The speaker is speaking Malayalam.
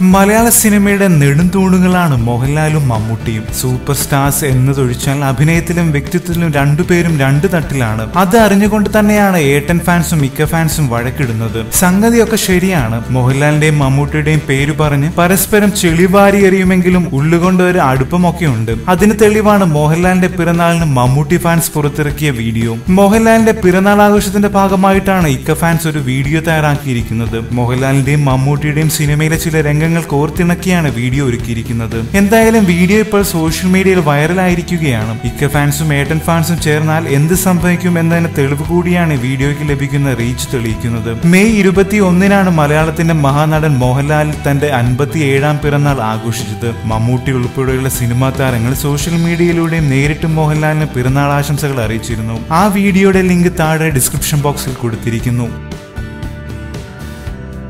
മലയാള സിനിമയുടെ നെടുന്തൂണുകളാണ് മോഹൻലാലും മമ്മൂട്ടിയും. സൂപ്പർ സ്റ്റാർസ് എന്നതൊഴിച്ചാൽ അഭിനയത്തിലും വ്യക്തിത്വത്തിലും രണ്ടുപേരും രണ്ട് തട്ടിലാണ്. അത് അറിഞ്ഞുകൊണ്ട് തന്നെയാണ് ഏട്ടൻ ഫാൻസും മിക്ക ഫാൻസും വഴക്കിടുന്നത്. സംഗതിയൊക്കെ ശരിയാണ്. മോഹൻലാലിന്റെയും മമ്മൂട്ടിയുടെയും പേര് പറഞ്ഞ് പരസ്പരം ചെളിവാരി എറിയുമെങ്കിലും ഉള്ളുകൊണ്ട് ഒരു അടുപ്പമൊക്കെ ഉണ്ട്. അതിന് തെളിവാണ് മോഹൻലാലിന്റെ പിറന്നാളിന് മമ്മൂട്ടി ഫാൻസ് പുറത്തിറക്കിയ വീഡിയോ. മോഹൻലാലിന്റെ പിറന്നാൾ ആഘോഷത്തിന്റെ ഭാഗമായിട്ടാണ് ഇക്ക ഫാൻസ് ഒരു വീഡിയോ തയ്യാറാക്കിയിരിക്കുന്നത്. മോഹൻലാലിന്റെയും മമ്മൂട്ടിയുടെയും സിനിമയിലെ ചില രംഗങ്ങൾ കോർത്തിണക്കിയാണ് വീഡിയോ ഒരുക്കിയിരിക്കുന്നത്. എന്തായാലും വീഡിയോ ഇപ്പോൾ സോഷ്യൽ മീഡിയയിൽ വൈറലായിരിക്കുകയാണ്. ഇക്ക ഫാൻസും ഏട്ടൻ ഫാൻസും ചേർന്നാൽ എന്ത് സംഭവിക്കും എന്നതിന് തെളിവ് കൂടിയാണ് വീഡിയോയ്ക്ക് ലഭിക്കുന്ന റീച്ച് തെളിയിക്കുന്നത്. മെയ് ഇരുപത്തി ഒന്നിനാണ് മലയാളത്തിന്റെ മഹാനടൻ മോഹൻലാൽ തന്റെ അൻപത്തി ഏഴാം പിറന്നാൾ ആഘോഷിച്ചത്. മമ്മൂട്ടി ഉൾപ്പെടെയുള്ള സിനിമാ താരങ്ങൾ സോഷ്യൽ മീഡിയയിലൂടെ നേരിട്ട് മോഹൻലാലിന് പിറന്നാൾ ആശംസകൾ അറിയിച്ചിരുന്നു. ആ വീഡിയോയുടെ ലിങ്ക് താഴെ ഡിസ്ക്രിപ്ഷൻ ബോക്സിൽ കൊടുത്തിരിക്കുന്നു.